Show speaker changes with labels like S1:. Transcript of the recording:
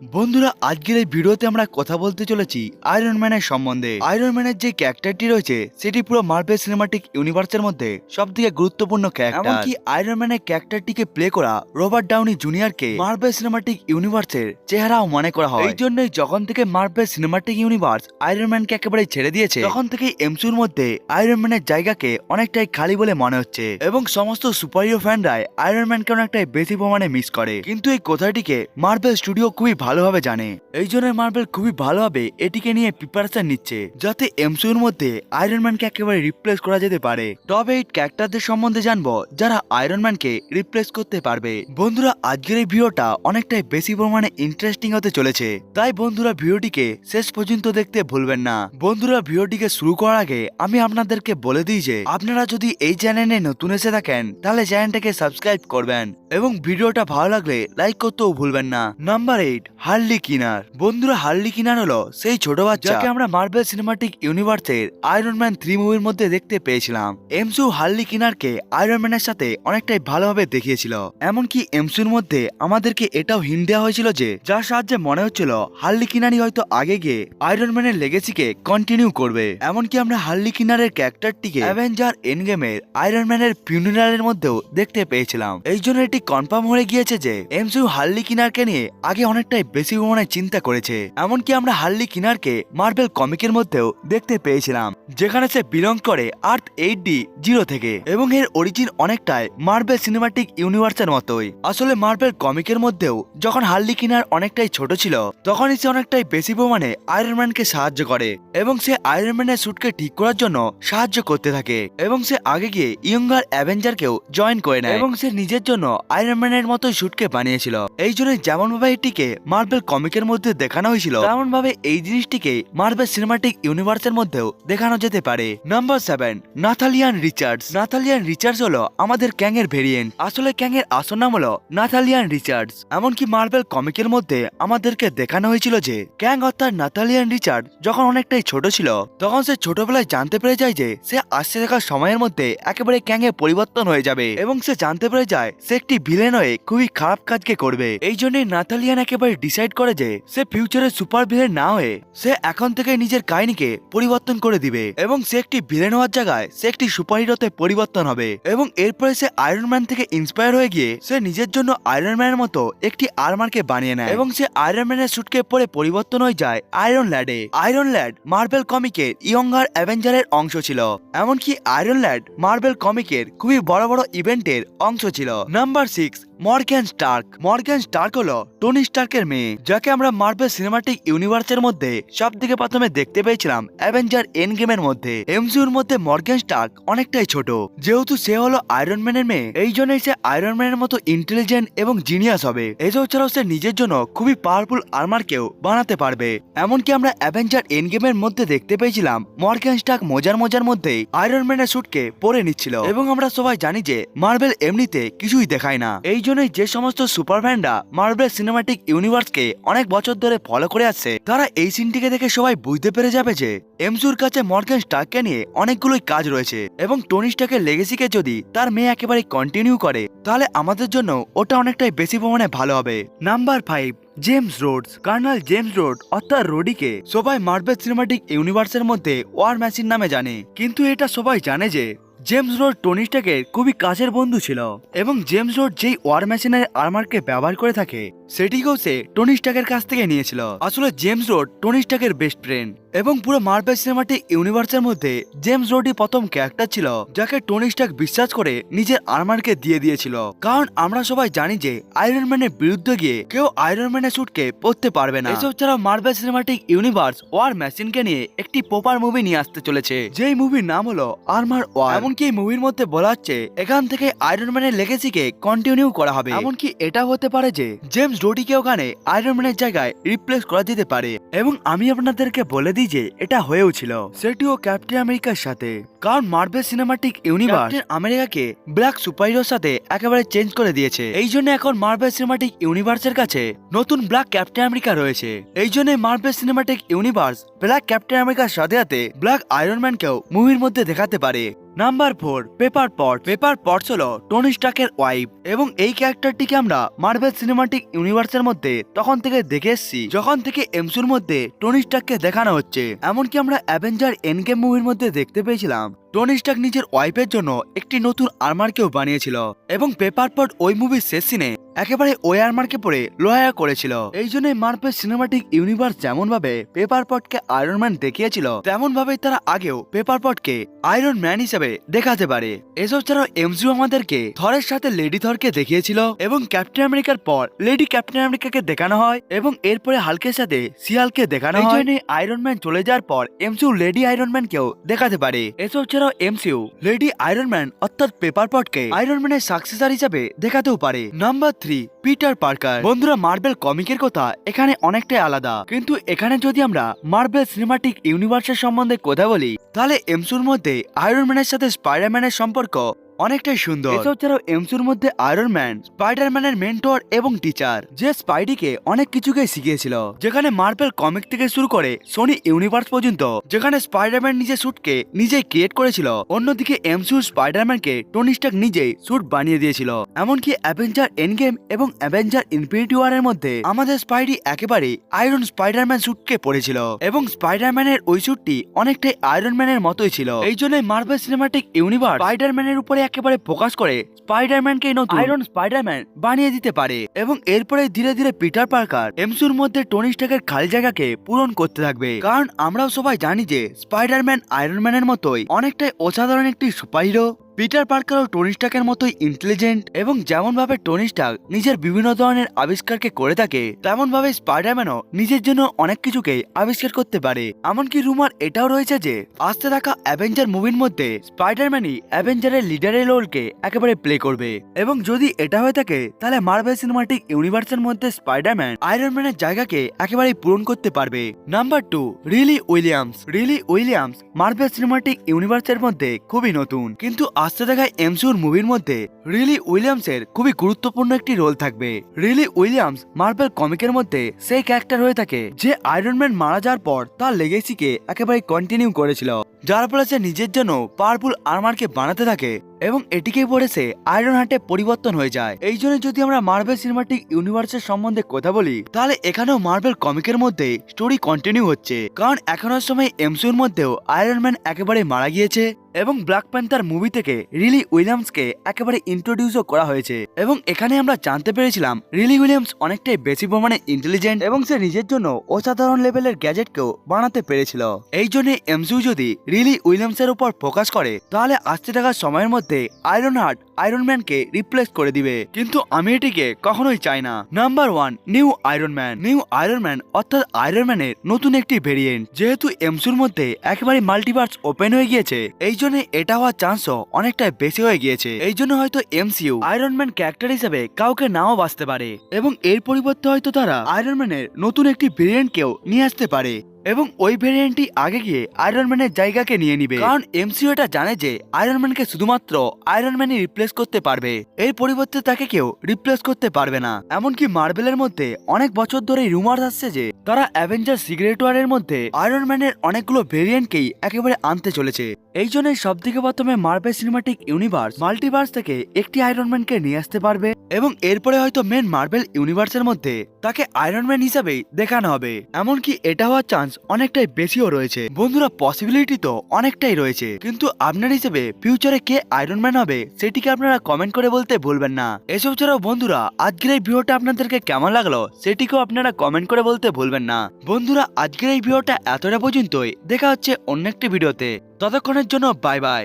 S1: বন্ধুরা, আজকের এই ভিডিওতে আমরা কথা বলতে চলেছি আয়রন ম্যানের সম্বন্ধে। আয়রন ম্যানের যে ক্যারেক্টারটি রয়েছে, সেটি পুরো মার্ভেল সিনেমাটিক ইউনিভার্সের মধ্যে সব থেকে গুরুত্বপূর্ণ ক্যারেক্টার এমনকি আয়রন ম্যানের ক্যারেক্টারটিকে প্লে করা রবার্ট ডাউনি জুনিয়রকে মার্ভেল সিনেমাটিক ইউনিভার্সের চেহারাও মনে করা হয়। এই জন্যই যখন থেকে মার্ভেল সিনেমাটিক ইউনিভার্স আয়রন ম্যানকে একেবারে ছেড়ে দিয়েছে, তখন থেকে এমসুর মধ্যে আয়রন ম্যানের জায়গাকে অনেকটাই খালি বলে মনে হচ্ছে এবং সমস্ত সুপারহিরো ফ্যানরাই আয়রন ম্যানকে অনেকটাই বেশি প্রমাণে মিস করে। কিন্তু এই কথাটিকে মার্বেল স্টুডিও খুবই ভালোভাবে জানে। এই জন্য মার্বেল খুবই ভালোভাবে এটিকে নিয়ে প্রিপারেশন নিচ্ছে, যাতে এমসিউর মধ্যে আয়রন ম্যানকে একেবারে রিপ্লেস করা যেতে পারে। তবে এই ক্যারেক্টারদের সম্বন্ধে জানব, যারা আয়রন ম্যানকে রিপ্লেস করতে পারবে। বন্ধুরা, আজকের এই ভিডিওটা অনেকটাই বেশি পরিমাণে ইন্টারেস্টিং হতে চলেছে। তাই বন্ধুরা, ভিডিওটিকে শেষ পর্যন্ত দেখতে ভুলবেন না। বন্ধুরা, ভিডিওটিকে শুরু করার আগে আমি আপনাদেরকে বলে দিই যে, আপনারা যদি এই চ্যানেলে নতুন এসে থাকেন, তাহলে চ্যানেলটাকে সাবস্ক্রাইব করবেন এবং ভিডিওটা ভালো লাগলে লাইক করতেও ভুলবেন না। নাম্বার এইট হার্লি কিনার। বন্ধুরা, হার্লি কিনার হলো সেই ছোট বাচ্চা যাকে আমরা মার্বেল সিনেমাটিক ইউনিভার্সের আয়রন ম্যান থ্রি মুভির মধ্যে দেখতে পেয়েছিলাম। এমসু হার্লি কিনারকে আয়রন ম্যানের সাথে অনেকটাই ভালোভাবে দেখিয়েছিল। এমনকি এমসুর মধ্যে আমাদেরকে এটাও হিন্ট দেওয়া হয়েছিল যে, যার সাহায্যে মনে হচ্ছিল হার্লি কিনারই হয়তো আগে গিয়ে আয়রন ম্যানের লেগেসিকে কন্টিনিউ করবে। এমনকি আমরা হার্লি কিনারের ক্যারেক্টারটিকে অ্যাভেঞ্জার এন গেমের আয়রন ম্যানের ফিউনারালের মধ্যেও দেখতে পেয়েছিলাম। এই জন্য এটি কনফার্ম হয়ে গিয়েছে যে এমসু হার্লি কিনারকে নিয়ে আগে অনেকটাই বেশি পরিমাণে চিন্তা করেছে। এমনকি আমরা হার্লি কিনারকে মার্বেল কমিকের মধ্যেও দেখতে পেয়েছিলাম, যেখানে সে বিলং করে আর্থ এইট ডি জিরো থেকে। এবং এর অরিজিন অনেকটাই মার্বেল সিনেমাটিক ইউনিভার্সের মতোই। আসলে মার্বেল কমিকের মধ্যেও যখন হার্লি কিনার অনেকটাই ছোট ছিল, তখনই সে অনেকটাই বেশি পরিমাণে আয়রন ম্যানকে সাহায্য করে এবং সে আয়রন ম্যানের স্যুটকে ঠিক করার জন্য সাহায্য করতে থাকে এবং সে আগে গিয়ে ইয়ঙ্গার অ্যাভেঞ্জারকেও জয়েন করে নেয়। এবং সে নিজের জন্য আয়রন ম্যানের মতো স্যুটকে বানিয়েছিল। এই জন্য যেমন ভাবে এটিকে মার্বেল কমিকের মধ্যে দেখানো হয়েছিল। তেমন ভাবে এই জিনিসটিকে মার্বেল সিনেমাটিক ইউনিভার্সের মধ্যেও দেখানো যেতে পারে। Number seven Nathaniel Richards Nathaniel Richards হলো আমাদের ক্যাং এর ভেরিয়েন্ট আসলে ক্যাং এর আসল নাম হলো নাথালিয়ান রিচার্ডস এমনকি মার্বেল কমিকের মধ্যে আমাদেরকে দেখানো হয়েছিল যে, ক্যাং অর্থাৎ নাথালিয়ান রিচার্ড যখন অনেকটাই ছোট ছিল, তখন সে ছোটবেলায় জানতে পেরে যায় যে, সে আসছে থাকা সময়ের মধ্যে একেবারে ক্যাং এ পরিবর্তন হয়ে যাবে এবং সে জানতে পেরে যায়, সে একটি ভিলেন হয়ে খুবই খারাপ কাজকে করবে। এই জন্যই নাথালিয়ান একেবারে ডিসাইড করে যে সে ফিউচারের সুপার ভিলেন না হয়ে সে এখন থেকে নিজের কাহিনীকে পরিবর্তন করে দিবে এবং সে একটি ভিলেন হওয়ার জায়গায় সে একটি সুপার হিরোতে পরিবর্তন হবে এবং এরপরে সে আয়রন ম্যান থেকে ইন্সপায়ার হয়ে গিয়ে সে নিজের জন্য আয়রন ম্যানের মতো একটি আর্মারকে বানিয়ে নেয় এবং সে আয়রন ম্যানের স্যুটকে পরে পরিবর্তন হয়ে যায় iron ল্যাডে iron lad marble কমিকের younger অ্যাভেঞ্জারের অংশ ছিল, এমনকি আয়রন ল্যাড মার্বেল কমিকের খুবই বড় বড় ইভেন্টের অংশ ছিল। Number six Morgan Stark. Morgan Stark হলো টনি স্টার্কের মেয়ে, যাকে আমরা মার্বেল সিনেমাটিক ইউনিভার্সের মধ্যে সব থেকে প্রথমে দেখতে পেয়েছিলাম অ্যাভেঞ্জার এন গেমের মধ্যে। এমসিউর মধ্যে মর্গ্যান স্টার্ক অনেকটাই ছোট, যেহেতু সে হলো আয়রন ম্যানের মেয়ে, এই জন্যই সে আয়রন ম্যানের মতো ইন্টেলিজেন্ট এবং জিনিয়াস হবে। এসব ছাড়াও সে নিজের জন্য খুবই পাওয়ারফুল আর্মার আর্মারকেও বানাতে পারবে। এমনকি আমরা অ্যাভেঞ্জার এন গেমের মধ্যে দেখতে পেয়েছিলাম মর্গ্যান স্টার্ক মজার মজার মধ্যেই আয়রন ম্যানের স্যুটকে পরে নিচ্ছিল। এবং আমরা সবাই জানি যে মার্বেল এমনিতে কিছুই দেখায় না। এই জন্যই যে সমস্ত সুপারম্যানরা মার্বেল সিনেমাটিক ইউনিভার্সকে অনেক বছর ধরে ফলো করে আসছে, তারা এই সিনটিকে দেখে সবাই বুঝতে পেরে যাবে যে এমসুর কাছে মর্গ্যান স্টার্ককে নিয়ে অনেকগুলোই কাজ রয়েছে এবং টনি স্টার্কের লেগেসিকে যদি তার মেয়ে একেবারে কন্টিনিউ করে, তাহলে আমাদের জন্য ওটা অনেকটাই বেশি পরিমাণে ভালো হবে। Number five James Rhodes colonel James Rhodes অর্থাৎ রোডিকে সবাই মার্বেল সিনেমাটিক ইউনিভার্সের মধ্যে ওয়ার মেশিন নামে জানে। কিন্তু এটা সবাই জানে যে জেমস রোড টনি স্টাকের খুবই কাছের বন্ধু ছিল এবং জেমস রোড যেই ওয়ার মেশিনের আর্মারকে ব্যবহার করে থাকে সেটিকেও সে টনি স্টার্কের কাছ থেকে নিয়েছিল। আসলে জেমস রোড টনি স্টার্কের বেস্ট ফ্রেন্ড এবং পুরো মার্বেল সিনেমাটিক ইউনিভার্সের মধ্যে জেমস রোডই প্রথম ক্যারেক্টার ছিল, যাকে টনি স্টার্ক বিশ্বাস করে নিজের আর্মারকে দিয়ে দিয়েছিল। কারণ আমরা সবাই জানি যে আয়রন ম্যানের বিরুদ্ধে গিয়ে কেউ আয়রন ম্যানের স্যুটকে পরতে পারবে না। এসব ছাড়া মার্বেল সিনেমাটিক ইউনিভার্স ওয়ার মেশিনকে নিয়ে একটি প্রপার মুভি নিয়ে আসতে চলেছে। যেই মুভির নাম হলো আর্মার ওয়ার এমনকি এই মুভির মধ্যে বলা হচ্ছে, এখান থেকে আয়রন ম্যানের লেগেসিকে কন্টিনিউ করা হবে। এমনকি এটা হতে পারে যে জেমস রোডিকে ওখানে আয়রন ম্যানের জায়গায় রিপ্লেস করা যেতে পারে। এবং আমি আপনাদেরকে বলে দিই যে এটা হয়েও ছিল। সেটিও ক্যাপ্টেন আমেরিকার সাথে। কারণ মার্বেল সিনেমাটিক ইউনিভার্স আমেরিকাকে ব্ল্যাক সুপারহিরোর সাথে একেবারে চেঞ্জ করে দিয়েছে। এই জন্য এখন মার্বেল সিনেমাটিক ইউনিভার্সের কাছে নতুন ব্ল্যাক ক্যাপ্টেন আমেরিকা রয়েছে। এই জন্য Marvel cinematic universe black Captain আমেরিকার সাথে সাথে ব্ল্যাক আয়রন ম্যানকেও মুভির মধ্যে দেখাতে পারে। Number four Pepper Potts Pepper Potts হলো টনি স্টাকের ওয়াইফ এবং এই ক্যারেক্টারটিকে আমরা মার্ভেল সিনেমাটিক ইউনিভার্সের মধ্যে তখন থেকে দেখে এসেছি, যখন থেকে এমসুর মধ্যে টনি স্টাককে দেখানো হচ্ছে। এমনকি আমরা অ্যাভেঞ্জার এনগেম মুভির মধ্যে দেখতে পেয়েছিলাম। টনি স্টাক নিজের ওয়াইফের জন্য একটি নতুন আর্মারকেও বানিয়েছিল এবং পেপার পট ওই মুভির শেষ সিনে একেবারে ওই আর্মারকে পরে লোহায়া করেছিল। এই জন্যই মার্ভেল সিনেমাটিক ইউনিভার্স যেমন ভাবে পেপার পটকে আয়রন ম্যান দেখিয়েছিল তেমন ভাবে তারা আগেও পেপার পটকে আয়রন ম্যান হিসেবে দেখাতে পারে। এসব ছাড়াও এমসিউ আমাদেরকে থরের সাথে লেডি থরকে দেখিয়েছিল এবং ক্যাপ্টেন আমেরিকার পর লেডি ক্যাপ্টেন আমেরিকাকে দেখানো হয় এবং এরপরে হালকের সাথে সিয়ালকে দেখানো হয়। আয়রন ম্যান চলে যাওয়ার পর এমসিউ লেডি আয়রন ম্যানকেও দেখাতে পারে। এসব ছাড়াও এমসিউ লেডি আয়রন ম্যান অর্থাৎ পেপার পটকে আয়রন ম্যানের সাকসেসার হিসাবে দেখাতেও পারে। নাম্বার থ্রি পিটার পার্কার বন্ধুরা মার্বেল কমিকের কথা এখানে অনেকটাই আলাদা। কিন্তু এখানে যদি আমরা মার্বেল সিনেমাটিক ইউনিভার্সের সম্বন্ধে কথা বলি, তাহলে এমসুর মধ্যে আয়রন ম্যানের সাথে স্পাইডারম্যানের সম্পর্ক অনেকটাই সুন্দর। এসব ছাড়াও এমসুর মধ্যে আয়রন ম্যান স্পাইডারম্যানের মেন্টর এবং টিচার যে স্পাইডিকে অনেক কিছুকে শিখিয়েছিল। যেখানে মার্বেল কমিক থেকে শুরু করে সোনি ইউনিভার্স পর্যন্ত, যেখানে স্পাইডার স্পাইডারম্যান নিজের স্যুটকে নিজেই ক্রিয়েট করেছিল, অন্যদিকে এমসুর স্পাইডারম্যানকে টনি স্টার্ক নিজেই স্যুট বানিয়ে দিয়েছিল। এমনকি অ্যাভেঞ্জার এনগেম এবং অ্যাভেঞ্জার ইনফিনিটি ওয়ারের মধ্যে আমাদের স্পাইডি একেবারে আয়রন স্পাইডারম্যান স্যুটকে পড়েছিল এবং স্পাইডারম্যানের ওই স্যুটটি অনেকটাই আয়রন ম্যানের মতোই ছিল। এই জন্য মার্বেল সিনেমাটিক ইউনিভার্স স্পাইডার স্পাইডারম্যানের উপরে একেবারে প্রকাশ করে স্পাইডারম্যানকে নতুন আয়রন স্পাইডারম্যান বানিয়ে দিতে পারে এবং এরপরে ধীরে ধীরে পিটার পার্কার এমসুর মধ্যে টনি স্টাকের খালি জায়গাকে পূরণ করতে থাকবে। কারণ আমরাও সবাই জানি যে স্পাইডারম্যান আয়রনম্যানের মতোই অনেকটাই অসাধারণ একটি সুপারহিরো পিটার পার্কারও টনি স্টাকের মতোই ইন্টেলিজেন্ট এবং যেমন ভাবে টনি স্টাক নিজের বিভিন্ন ধরনের আবিষ্কারকে করে থাকে তেমন ভাবে স্পাইডারম্যানও নিজের জন্য অনেক কিছুকে আবিষ্কার করতে পারে। এমনকি রুমার এটাও রয়েছে যে, আসতে থাকা অ্যাভেঞ্জার মুভির মধ্যে স্পাইডারম্যানই অ্যাভেঞ্জারের লিডারের রোলকে একেবারে প্লে করবে। এবং যদি এটা হয়ে থাকে, তাহলে মার্বেল সিনেমাটিক ইউনিভার্সের মধ্যে স্পাইডারম্যান আয়রন ম্যানের জায়গাকে একেবারেই পূরণ করতে পারবে। Number two Riri Williams Riri Williams Marvel cinematic ইউনিভার্সের মধ্যে খুবই নতুন। কিন্তু আসতে দেখায় এমসিউর মুভির মধ্যে রিলি উইলিয়ামসের খুবই গুরুত্বপূর্ণ একটি রোল থাকবে। রিলি উইলিয়ামস মার্বেল কমিকের মধ্যে সেই ক্যারেক্টার হয়ে থাকে যে আয়রনম্যান মারা যাওয়ার পর তার লেগেসিকে একেবারে কন্টিনিউ করেছিল। যার ফলে সে নিজের জন্য পাওয়ারফুল আর্মারকে বানাতে থাকে এবং এটিকেই পড়ে সে আয়রন হার্টে পরিবর্তন হয়ে যায়। এই জন্য যদি আমরা মার্বেল সিনেমাটিক ইউনিভার্সের সম্বন্ধে কথা বলি, তাহলে এখানেও মার্বেল কমিকের মধ্যে স্টোরি কন্টিনিউ হচ্ছে। কারণ এখনের সময় এমসিউর মধ্যেও আয়রন ম্যান একেবারে মারা গিয়েছে এবং ব্ল্যাক প্যান্থার মুভি থেকে রিলি উইলিয়ামসকে একেবারে ইন্ট্রোডিউসও করা হয়েছে। এবং এখানে আমরা জানতে পেরেছিলাম রিলি উইলিয়ামস অনেকটাই বেশি পরিমাণে ইন্টেলিজেন্ট এবং সে নিজের জন্য অসাধারণ লেভেলের গ্যাজেটকেও বানাতে পেরেছিল। এই জন্য এমসিউ যদি রিলি উইলিয়ামসের উপর ফোকাস করে, তাহলে আসতে থাকা সময়ের মধ্যে আয়রন হার্ট আয়রন ম্যানকে রিপ্লেস করে দিবে। কিন্তু আমি এটিকে কখনোই চাই না। Number one new Iron Man new Iron Man অর্থাৎ আয়রন ম্যানের নতুন একটি ভেরিয়েন্ট যেহেতু এমসুর মধ্যে একেবারে মাল্টিভার্স ওপেন হয়ে গিয়েছে, এই জন্য এটা হওয়ার চান্সও অনেকটাই বেশি হয়ে গিয়েছে। এই জন্য হয়তো এমসিউ আয়রন ম্যান ক্যারেক্টার হিসেবে কাউকে নাও বাঁচতে পারে, এবং এর পরিবর্তে হয়তো তারা আয়রন ম্যানের নতুন একটি ভেরিয়েন্টকেও নিয়ে আসতে পারে। এবং ওই ভেরিয়েন্টটি আগে গিয়ে আয়রন ম্যানের জায়গাকে নিয়ে নিবে। কারণ এমসিও এটা জানে যে আয়রন ম্যানকে শুধুমাত্র আয়রন ম্যানই রিপ্লেস করতে পারবে। এর পরিবর্তে তাকে কেউ রিপ্লেস করতে পারবে না। এমনকি মার্বেলের মধ্যে অনেক বছর ধরে রুমার আসছে যে তারা অ্যাভেঞ্জার সিগারেট ওয়ারের মধ্যে আয়রন ম্যানের অনেকগুলো ভেরিয়েন্টকেই একেবারে আনতে চলেছে। এই জন্যই সব থেকে প্রথমে মার্বেল সিনেমাটিক ইউনিভার্স মাল্টিভার্স থেকে একটি আয়রন ম্যানকে নিয়ে আসতে পারবে এবং এরপরে হয়তো মেন মার্বেল ইউনিভার্সের মধ্যে তাকে আয়রন ম্যান হিসাবেই দেখানো হবে। এমনকি এটা হওয়ার চান্স অনেকটাই বেশিও রয়েছে। বন্ধুরা পসিবিলিটি তো অনেকটাই রয়েছে। কিন্তু আপনার হিসেবে ফিউচারে কে আয়রন ম্যান হবে, সেটিকে আপনারা কমেন্ট করে বলতে ভুলবেন না। এসব ছাড়াও বন্ধুরা, আজকের এই ভিডিওটা আপনাদেরকে কেমন লাগল, সেটিকেও আপনারা কমেন্ট করে বলতে ভুলবেন না। বন্ধুরা, আজকের এই ভিডিওটা এতটা পর্যন্তই। দেখা হচ্ছে অন্য একটি ভিডিওতে ততক্ষণের জন্য বাই বাই